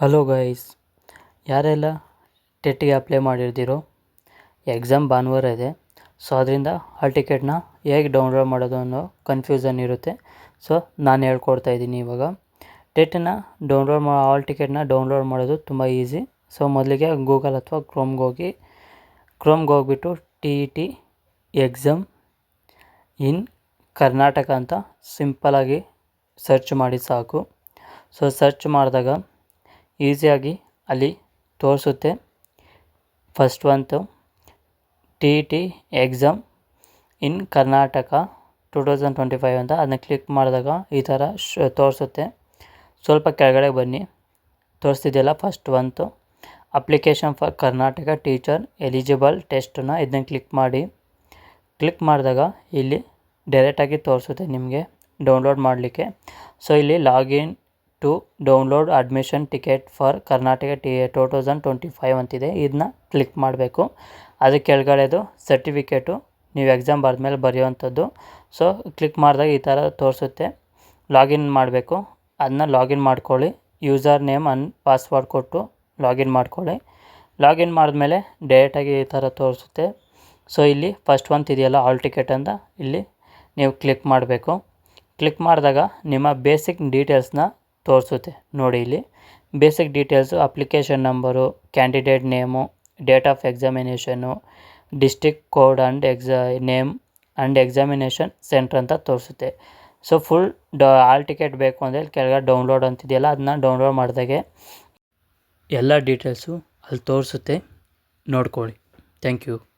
Hello guys ಯಾರೆಲ್ಲ ಟೆಟ್ಟಿಗೆ apply ಮಾಡಿರ್ತೀರೋ exam ಭಾನುವಾರ ಇದೆ. ಸೊ ಅದರಿಂದ ಹಾಲ್ ಟಿಕೆಟ್ನ ಹೇಗೆ ಡೌನ್ಲೋಡ್ ಮಾಡೋದು ಅನ್ನೋ ಕನ್ಫ್ಯೂಸನ್ ಇರುತ್ತೆ. ಸೊ ನಾನು ಹೇಳ್ಕೊಡ್ತಾ ಇದ್ದೀನಿ ಇವಾಗ. ಟೆಟ್ಟನ್ನ ಡೌನ್ಲೋಡ್ ಮಾ ಹಾಲ್ ಟಿಕೆಟ್ನ ಡೌನ್ಲೋಡ್ ಮಾಡೋದು ತುಂಬ ಈಸಿ ಸೊ ಮೊದಲಿಗೆ ಗೂಗಲ್ ಅಥವಾ ಕ್ರೋಮ್ಗೆ ಹೋಗಿ ಕ್ರೋಮ್ಗೆ ಹೋಗ್ಬಿಟ್ಟು T E T exam in Karnataka ಅಂತ ಸಿಂಪಲಾಗಿ ಸರ್ಚ್ ಮಾಡಿ ಸಾಕು. ಸೊ ಸರ್ಚ್ ಮಾಡಿದಾಗ ಈಸಿಯಾಗಿ ಅಲ್ಲಿ ತೋರಿಸುತ್ತೆ. First ಒಂತು T T exam in Karnataka two thousand twenty five ಅಂತ ಅದನ್ನ ಕ್ಲಿಕ್ ಮಾಡಿದಾಗ ಈ ಥರ ಶ್, ತೋರಿಸುತ್ತೆ. ಸ್ವಲ್ಪ ಕೆಳಗಡೆ ಬನ್ನಿ. ತೋರಿಸ್ತಿದೆಯಲ್ಲ first ಒಂತು application for Karnataka teacher eligible ಟೆಸ್ಟನ್ನ ಇದನ್ನ ಕ್ಲಿಕ್ ಮಾಡಿ. ಕ್ಲಿಕ್ ಮಾಡಿದಾಗ ಇಲ್ಲಿ ಡೈರೆಕ್ಟಾಗಿ ತೋರಿಸುತ್ತೆ ನಿಮಗೆ ಡೌನ್ಲೋಡ್ ಮಾಡಲಿಕ್ಕೆ. ಸೊ ಇಲ್ಲಿ login to download admission ticket for Karnataka T two thousand twenty five ಅಂತಿದೆ. ಇದನ್ನ ಕ್ಲಿಕ್ ಮಾಡಬೇಕು. ಅದಕ್ಕೆ ಕೆಳಗಡೆದು ಸರ್ಟಿಫಿಕೇಟು ನೀವು ಎಕ್ಸಾಮ್ ಬರೆದ್ಮೇಲೆ ಬರೆಯುವಂಥದ್ದು. ಸೊ ಕ್ಲಿಕ್ ಮಾಡಿದಾಗ ಈ ಥರ ತೋರಿಸುತ್ತೆ. ಲಾಗಿನ್ ಮಾಡಬೇಕು. ಅದನ್ನ ಲಾಗಿನ್ ಮಾಡ್ಕೊಳ್ಳಿ. ಯೂಸರ್ ನೇಮ್ ಅನ್ ಪಾಸ್ವರ್ಡ್ ಕೊಟ್ಟು ಲಾಗಿನ್ ಮಾಡ್ಕೊಳ್ಳಿ. ಲಾಗಿನ್ ಮಾಡಿದ್ಮೇಲೆ ಡೈರೆಕ್ಟಾಗಿ ಈ ಥರ ತೋರಿಸುತ್ತೆ. ಸೊ ಇಲ್ಲಿ ಫಸ್ಟ್ ಒಂತ್ ಇದೆಯಲ್ಲ ಆಲ್ ಟಿಕೆಟ್ ಅಂತ. ಇಲ್ಲಿ ನೀವು ಕ್ಲಿಕ್ ಮಾಡಬೇಕು. ಕ್ಲಿಕ್ ಮಾಡಿದಾಗ ನಿಮ್ಮ ಬೇಸಿಕ್ ಡೀಟೇಲ್ಸ್ನ ತೋರಿಸುತ್ತೆ. ನೋಡಿ ಇಲ್ಲಿ. Basic details application number candidate name date of examination district code and exam name and examination centre ಅಂತ ತೋರಿಸುತ್ತೆ. So full the hall ticket ಬೇಕು ಅಂದರೆ ಕೆಳಗಡೆ ಡೌನ್ಲೋಡ್ ಅಂತಿದೆಯಲ್ಲ ಅದನ್ನ ಡೌನ್ಲೋಡ್ ಮಾಡಿದಾಗೆ ಎಲ್ಲ ಡೀಟೇಲ್ಸು ಅಲ್ಲಿ ತೋರಿಸುತ್ತೆ. ನೋಡ್ಕೊಳ್ಳಿ. Thank you